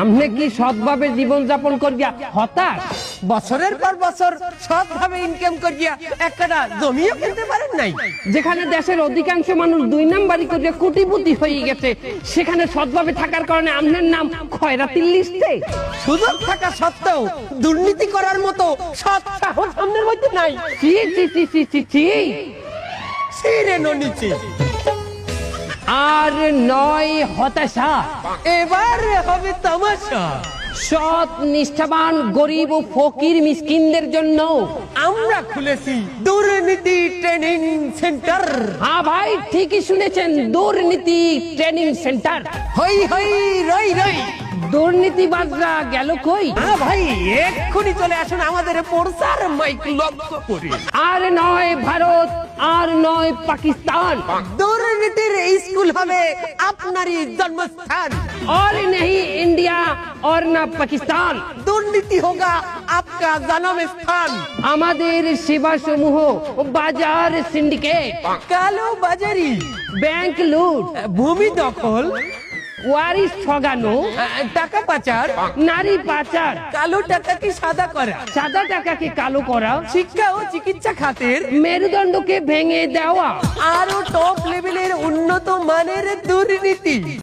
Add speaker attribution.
Speaker 1: আমনে কি সৎভাবে জীবন যাপন করিয়া হতাশ?
Speaker 2: বছরের পর বছর সৎভাবে ইনকাম করিয়া একটা জমিও কিনতে পারেন নাই।
Speaker 1: যেখানে দেশের অধিকাংশ মানুষ দুই নাম্বারই করিয়া কোটিপতি হয়ে গেছে সেখানে সৎভাবে থাকার কারণে আমনের নাম খয়রাতির লিস্টে।
Speaker 2: সুযোগ থাকা সত্ত্বেও দুর্নীতি করার মতো সৎ সাহস সামনের মধ্যে নাই।
Speaker 1: চি চি চি চি চি চি
Speaker 2: ছিঁড়ে নিচে
Speaker 1: আর নয় হতাশা।
Speaker 2: এবার হবে তামাশা।
Speaker 1: সৎ নিষ্ঠাবান গরিব ও ফকির মিসকিনদের জন্য।
Speaker 2: আমরা খুলেছি দুর্নীতি ট্রেনিং সেন্টার।
Speaker 1: হ্যাঁ ভাই ঠিকই শুনেছেন দুর্নীতি ট্রেনিং সেন্টার।
Speaker 2: হই হই রই রই।
Speaker 1: দুর্নীতিবাজরা গেল কই?
Speaker 2: হ্যাঁ ভাই এক্ষুনি চলে আসুন আমাদের প্রচার মাইক লক্ষ্য করে।
Speaker 1: আর নয় ভারত আর নয় পাকিস্তান।
Speaker 2: দুর্নীতির স্কুল হবে আপনারই জন্মস্থান
Speaker 1: और नहीं इंडिया और ना পাকিস্তান
Speaker 2: দুর্নীতি হোগা আপকা জন্ম স্থান
Speaker 1: আমাদের সেবা সমূহ বাজার সিন্ডিকেট
Speaker 2: কালো বাজারি
Speaker 1: ব্যাংক লুট
Speaker 2: ভূমি দখল
Speaker 1: ওয়ারিস ঠগানো
Speaker 2: টাকা পাচার
Speaker 1: নারী পাচার
Speaker 2: কালো টাকাকে সাদা করা
Speaker 1: সাদা টাকাকে কালো করা
Speaker 2: শিক্ষা ও চিকিৎসা খাতের
Speaker 1: মেরুদণ্ডকে ভেঙে দেওয়া
Speaker 2: আরো টপ লেভেলের City.